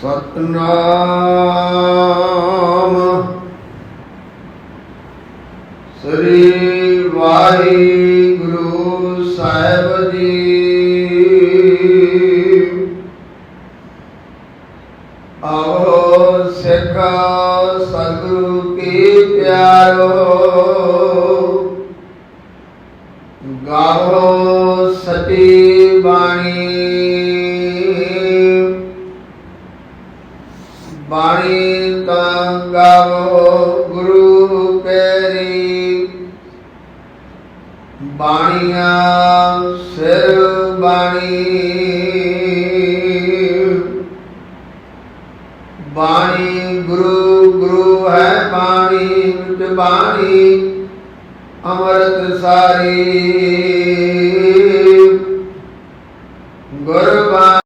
ਸਤਨਾਮ। ਸ੍ਰੀ ਵਾਹਿਗੁਰੂ ਸਾਹਿਬ ਜੀ। ਆਓ ਸਿੱਖ ਸਤਿਗੁਰੂ ਕੀ ਪਿਆਰੋ। ਗਾਵੋ ਸਤੀ ਬਾਣੀ। ਬਾਣੀ ਤਾਂ ਗਾਵੋ ਗੁਰੂ ਪੈਰੀ ਬਾਣੀਆਂ ਸਿਰ ਬਾਣੀ। ਬਾਣੀ ਗੁਰੂ ਗੁਰੂ ਹੈ ਬਾਣੀ ਤੇ ਬਾਣੀ, ਅਮਰਤ ਸਾਰੀ। ਗੁਰਬਾ